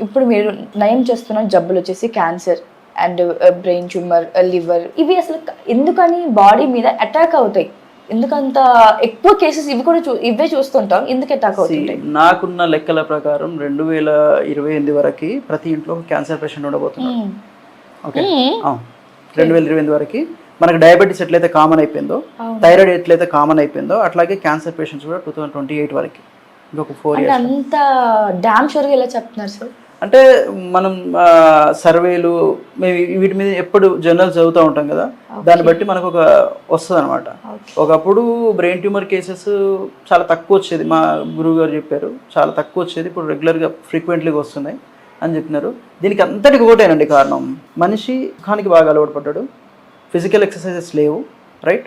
ఇప్పుడు మీరు నయం చేస్తున్న జబ్బులు వచ్చేసి cancer and brain tumour liver ఇవి అసలు ఎందుకని బాడీ మీద అటాక్ అవుతాయి? ఎందుకంత ఎక్కువ కేసెస్ ఇవి కూడా చూ ఇవే చూస్తుంటాం. ఎందుకు అటాక్ అవుతుంటాయి? నాకున్న లెక్కల ప్రకారం రెండు వేల ఇరవై ఎనిమిది వరకు ప్రతి ఇంట్లో క్యాన్సర్ పేషెంట్ ఉండబోతున్నాడు. ఓకే. రెండు వేల ఇరవై ఎనిమిది వరకు మనకు డయాబెటీస్ ఎట్లయితే కామన్ అయిపోయిందో. థైరాయిడ్ ఎట్లయితే కామన్ అయిపోయిందో అట్లాగే క్యాన్సర్ పేషెంట్స్ కూడా టూ థౌసండ్ ట్వంటీ ఎయిట్ వరకు ఇంకొక ఫోర్ ఇయర్స్ అంత డ్యామ్ షూర్గా ఎలా చెప్తున్నారు సార్ అంటే మనం సర్వేలు మేము వీటి మీద ఎప్పుడు జర్నల్స్ చదువుతూ ఉంటాం కదా? దాన్ని బట్టి మనకు ఒక వస్తుంది అనమాట. ఒకప్పుడు బ్రెయిన్ ట్యూమర్ కేసెస్ చాలా తక్కువ వచ్చేది. మా గురువు గారు చెప్పారు చాలా తక్కువ వచ్చేది. ఇప్పుడు రెగ్యులర్గా ఫ్రీక్వెంట్లీగా వస్తున్నాయి అని చెప్పినారు. దీనికి అంతటికి ఒకటేనండి కారణం. మనిషి ఖానికి బాగా అలవాటు పడ్డాడు. ఫిజికల్ ఎక్సర్సైజెస్ లేవు రైట్?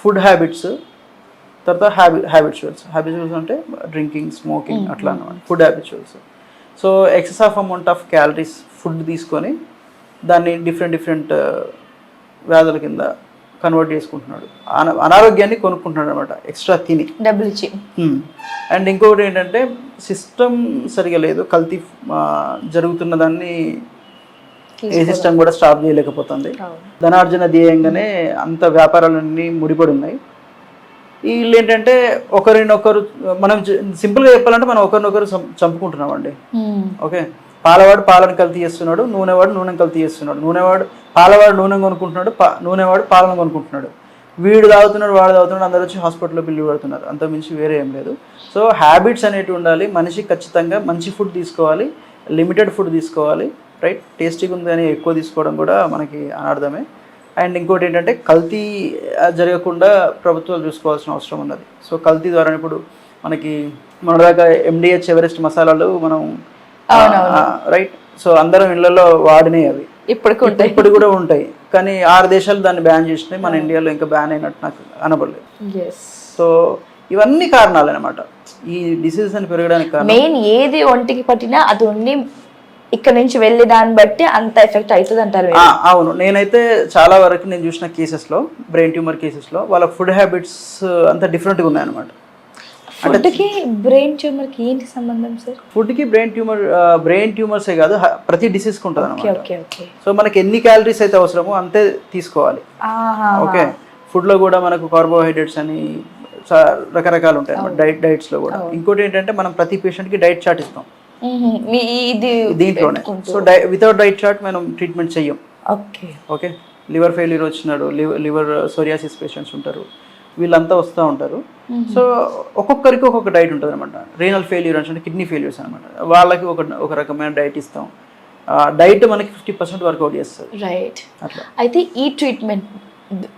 ఫుడ్ హ్యాబిట్స్ తర్వాత హ్యాబి హ్యాబిచువల్స్ హ్యాబిచువల్స్ అంటే డ్రింకింగ్ స్మోకింగ్ అట్లా అన్నమాట. Food habituals so excess of amount of calories food తీసుకొని దాన్ని డిఫరెంట్ డిఫరెంట్ వ్యాధుల కింద కన్వర్ట్ చేసుకుంటున్నాడు. అన- అనారోగ్యాన్ని కొనుక్కుంటున్నాడు అనమాట ఎక్స్ట్రా తిని. డబ్బులు ఇచ్చి. అండ్ ఇంకొకటి ఏంటంటే సిస్టమ్ సరిగా లేదు. కల్తీ జరుగుతున్న దాన్ని ఏ సిస్టమ్ కూడా స్టాప్ చేయలేకపోతుంది. ధనార్జన ధ్యేయంగానే అంత వ్యాపారాలన్నీ ముడిపడి ఉన్నాయి. వీళ్ళు ఏంటంటే ఒకరినొకరు మనం సింపుల్గా చెప్పాలంటే మనం ఒకరినొకరు చం- చంపుకుంటున్నామండి. మ్మ్. ఓకే? పాలవాడు పాలను కల్తీ చేస్తున్నాడు నూనెవాడు నూనె కల్తీ చేస్తున్నాడు నూనెవాడు పాలవాడు నూనె కొనుక్కుంటున్నాడు నూనెవాడు పాలను కొనుక్కుంటున్నాడు. వీడు తాగుతున్నాడు వాడు తాగుతున్నాడు అందరూ వచ్చి హాస్పిటల్లో బిల్లు పెడుతున్నారు అంత మించి వేరే ఏం లేదు. సో హ్యాబిట్స్ అనేటివి ఉండాలి. మనిషి ఖచ్చితంగా మంచి ఫుడ్ తీసుకోవాలి లిమిటెడ్ ఫుడ్ తీసుకోవాలి రైట్? టేస్టీగా ఉంది అని ఎక్కువ తీసుకోవడం కూడా మనకి అనార్థమే. అండ్ ఇంకోటి ఏంటంటే కల్తీ జరగకుండా ప్రభుత్వాలు చూసుకోవాల్సిన అవసరం ఉన్నది. సో కల్తీ ద్వారా ఇప్పుడు మనకి మన దాకా ఎండిహెచ్ ఎవరెస్ట్ మసాలాలు మనం రైట్ సో అందరం ఇళ్ళలో వాడినాయి అవి. ఇప్పటికి ఉంటాయి. ఇప్పుడు కూడా ఉంటాయి. కానీ ఆరు దేశాలు దాన్ని బ్యాన్ చేసినాయి. మన ఇండియాలో ఇంకా బ్యాన్ అయినట్టు నాకు అనబడలేదు. సో ఇవన్నీ కారణాలు అనమాట ఈ డిసీజెస్ అని పెరగడానికి మెయిన్ ఏది ఒంటికి పట్టినా అది ఉండి ఇక్కడ నుంచి వెళ్ళే దాన్ని బట్టి అంత ఎఫెక్ట్ అవుతుంది అంటారు అవును. నేనైతే చాలా వరకు నేను చూసిన కేసెస్లో బ్రెయిన్ ట్యూమర్ కేసెస్లో వాళ్ళ ఫుడ్ హ్యాబిట్స్ అంత డిఫరెంట్గా ఉన్నాయన్నమాట. ఫుడ్కి బ్రెయిన్ ట్యూమర్కి ఏంటి సంబంధం సార్? ఫుడ్కి బ్రెయిన్ ట్యూమర్ బ్రెయిన్ ట్యూమర్సే కాదు ప్రతి డిసీజ్కి ఉంటుంది అనమాట సో మనకి ఎన్ని క్యాలరీస్ అయితే అవసరమో అంతే తీసుకోవాలి. ఓకే. ఫుడ్లో కూడా మనకు కార్బోహైడ్రేట్స్ అని రకరకాలు ఉంటాయి డైట్ డైట్స్లో కూడా. ఇంకోటి ఏంటంటే మనం ప్రతి పేషెంట్కి డైట్ చార్ట్ ఇస్తాం. ఇది దీంట్లోనే. So die without diet chart మనం ట్రీట్మెంట్ చెయ్యం. ఓకే. ఓకే లివర్ ఫెయిల్యూర్ వచ్చినాడు లివర్ లివర్ సోరియాసిస్ పేషెంట్స్ ఉంటారు. వీళ్ళంతా వస్తూ ఉంటారు. సో ఒక్కొక్కరికి ఒక్కొక్క డైట్ ఉంటుంది అనమాట రీనల్ ఫెయిల్యూర్ అంటే కిడ్నీ ఫెయిల్యూర్స్ అనమాట వాళ్ళకి ఒక ఒక రకమైన డైట్ ఇస్తాం. డైట్ మనకి ఫిఫ్టీ పర్సెంట్ వర్కౌట్ చేస్తుంది. రైట్ అట్లా. అయితే ఈ ట్రీట్మెంట్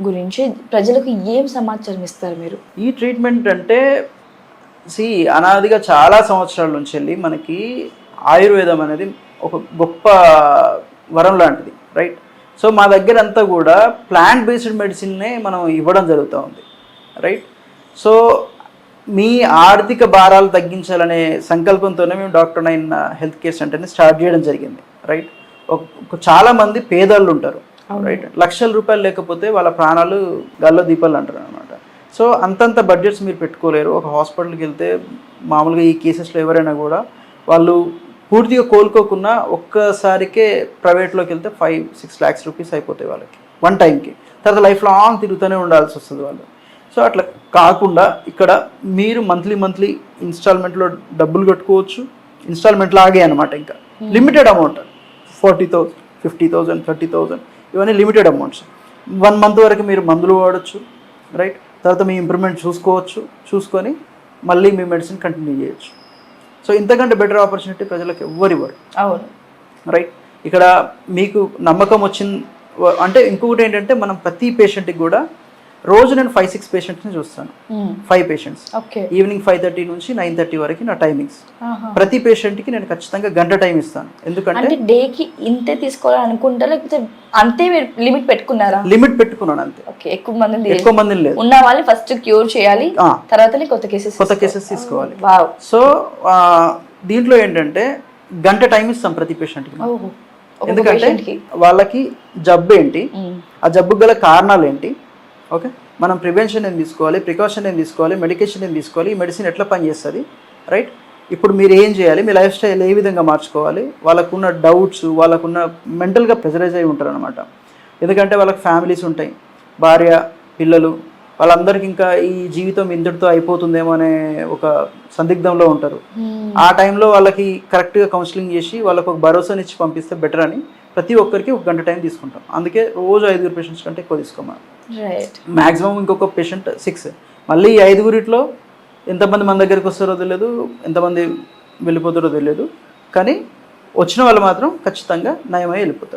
గురించి ప్రజలకు ఏం సమాచారం ఇస్తారు మీరు? ఈ ట్రీట్మెంట్ అంటే సి అనాదిగా చాలా సంవత్సరాల నుంచి వెళ్ళి మనకి ఆయుర్వేదం అనేది ఒక గొప్ప వరం లాంటిది రైట్? సో మా దగ్గర అంతా కూడా ప్లాంట్ బేస్డ్ మెడిసిన్నే మనం ఇవ్వడం జరుగుతూ ఉంది రైట్? సో మీ ఆర్థిక భారాలు తగ్గించాలనే సంకల్పంతోనే మేము డాక్టర్ నైన్ హెల్త్ కేర్ సెంటర్ని స్టార్ట్ చేయడం జరిగింది రైట్? ఒక చాలా మంది పేదళ్ళు ఉంటారు రైట్? లక్షల రూపాయలు లేకపోతే వాళ్ళ ప్రాణాలు గల్లో దీపాలు అంటారు అనమాట సో అంతంత బడ్జెట్స్ మీరు పెట్టుకోలేరు. ఒక హాస్పిటల్కి వెళ్తే మామూలుగా ఈ కేసెస్లో ఎవరైనా కూడా వాళ్ళు పూర్తిగా కోలుకోకుండా ఒక్కసారికే ప్రైవేట్లోకి వెళ్తే ఫైవ్ సిక్స్ ల్యాక్స్ రూపీస్ అయిపోతాయి వాళ్ళకి వన్ టైంకి తర్వాత లైఫ్ లాంగ్ తిరుగుతూనే ఉండాల్సి వస్తుంది వాళ్ళు. సో అట్లా కాకుండా ఇక్కడ మీరు మంత్లీ మంత్లీ ఇన్స్టాల్మెంట్లో డబ్బులు కట్టుకోవచ్చు. ఇన్స్టాల్మెంట్ లాగే అనమాట ఇంకా. Limited amount forty thousand fifty thousand thirty thousand ఇవన్నీ లిమిటెడ్ అమౌంట్స్ వన్ మంత్ వరకు మీరు మందులు వాడచ్చు రైట్ తర్వాత మీ ఇంప్రూవ్మెంట్ చూసుకోవచ్చు చూసుకొని మళ్ళీ మీ మెడిసిన్ కంటిన్యూ చేయొచ్చు. సో ఇంతకంటే బెటర్ ఆపర్చునిటీ ప్రజలకు ఎవ్వరు ఇవ్వరు. అవును. రైట్ ఇక్కడ మీకు నమ్మకం వచ్చింది అంటే ఇంకొకటి ఏంటంటే మనం ప్రతి పేషెంట్కి కూడా రోజు నేను ఫైవ్ సిక్స్ పేషెంట్స్ని చూస్తాను. Five patients okay. Evening five thirty నుంచి నైన్ థర్టీ వరకు నా టైమింగ్స్ ప్రతి పేషెంట్కి నేను ఖచ్చితంగా గంట టైం ఇస్తాను. ఎందుకంటే అంటే డేకి ఇంతే తీసుకోవాలని అనుకుంటారా లేకపోతే అంతే లిమిట్ పెట్టుకున్నారా? లిమిట్ పెట్టుకున్నాను అంతే. ఓకే ఎక్కువ మంది ఎక్కువ మందిని లేదు. ఉన్న వాళ్ళని ఫస్ట్ క్యూర్ చేయాలి. ఆ. తర్వాతనే కొత్త కేసెస్ కొత్త కేసెస్ తీసుకోవాలి. సో దీంట్లో ఏంటంటే గంట టైం ఇస్తాం ప్రతి పేషెంట్కి ఓహో. ఒక్కొక్క ఎందుకంటే కి వాళ్ళకి జబ్బు ఏంటి. ఆ జబ్బుకు గల కారణాలు ఏంటి? ఓకే? మనం ప్రివెన్షన్ ఏం తీసుకోవాలి? ప్రికాషన్ ఏం తీసుకోవాలి? మెడికేషన్ ఏం తీసుకోవాలి? ఈ మెడిసిన్ ఎట్లా పనిచేస్తుంది? రైట్? ఇప్పుడు మీరు ఏం చేయాలి? మీ లైఫ్ స్టైల్ ఏ విధంగా మార్చుకోవాలి? వాళ్ళకున్న డౌట్స్ వాళ్ళకున్న మెంటల్గా ప్రెజరైజ్ అయి ఉంటారు అనమాట ఎందుకంటే వాళ్ళకి ఫ్యామిలీస్ ఉంటాయి. భార్య పిల్లలు వాళ్ళందరికీ ఇంకా ఈ జీవితం ఇంతటితో అయిపోతుందేమో అనే ఒక సందిగ్ధంలో ఉంటారు. ఆ టైంలో వాళ్ళకి కరెక్ట్గా కౌన్సిలింగ్ చేసి వాళ్ళకి ఒక భరోసానిచ్చి పంపిస్తే బెటర్ అని ప్రతి ఒక్కరికి ఒక గంట టైం తీసుకుంటాం. అందుకే రోజు ఐదుగురు పేషెంట్స్ కంటే ఎక్కువ తీసుకోమని. మ్యాక్సిమం ఇంకొక పేషెంట్ సిక్స్ మళ్ళీ ఈ ఐదుగురిట్లో ఎంతమంది మన దగ్గరికి వస్తారో తెలియదు ఎంతమంది వెళ్ళిపోతారో తెలియదు. కానీ వచ్చిన వాళ్ళు మాత్రం ఖచ్చితంగా నయమై వెళ్ళిపోతారు.